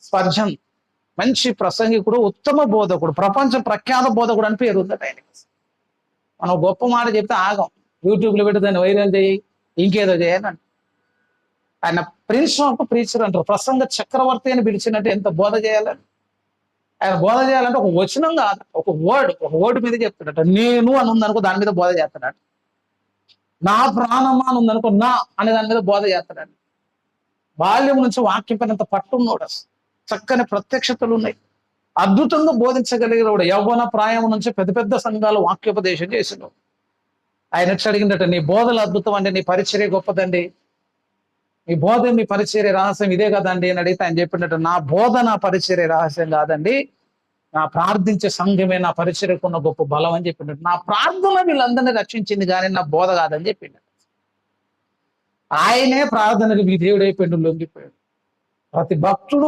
Spurgeon మంచి ప్రసంగికుడు ఉత్తమ బోధకుడు ప్రపంచ ప్రఖ్యాత బోధకుడు అని పేరు ఉందట ఆయనకి మనం గొప్ప మాట చెప్తే ఆగం. యూట్యూబ్లో పెట్టి దాన్ని వైరల్ చేయి ఇంకేదో చేయాలని ఆయన ప్రిన్స్ ఆఫ్ ప్రీచర్ అంటారు. ప్రసంగ చక్రవర్తి అని పిలిచినట్టు ఎంత బోధ చేయాలని? ఆయన బోధ చేయాలంటే ఒక వచనం కాదు. ఒక వర్డ్ ఒక వర్డ్ మీద చెప్తాడట. నేను అని ఉందనుకో దాని మీద బోధ చేస్తాడట. నా ప్రాణమా అని ఉందనుకో నా అనే దాని మీద బోధ చేస్తాడట. బాల్యం నుంచి వాక్యం పైన పట్టున్నాడు అసలు. చక్కని ప్రత్యక్షతలు ఉన్నాయి. అద్భుతంగా బోధించగలిగినవాడు యవ్వన ప్రాయం నుంచి పెద్ద పెద్ద సంఘాలు వాక్యోపదేశం చేసినాడు ఆయన వచ్చి అడిగిందట నీ బోధలు అద్భుతం అండి నీ పరిచర్య గొప్పదండి. మీ బోధ మీ పరిచర్య రహస్యం ఇదే కదండి అని అడిగితే ఆయన చెప్పినట్టు నా బోధ నా పరిచర్య రహస్యం కాదండి. నా ప్రార్థించే సంఘమే నా పరిచర్యకున్న గొప్ప బలం అని చెప్పినట్టు నా ప్రార్థన వీళ్ళందరినీ రక్షించింది కానీ నా బోధ కాదని చెప్పిండు ఆయనే ప్రార్థనకు మీ దేవుడైపోయిండు లొంగిపోయాడు ప్రతి భక్తుడు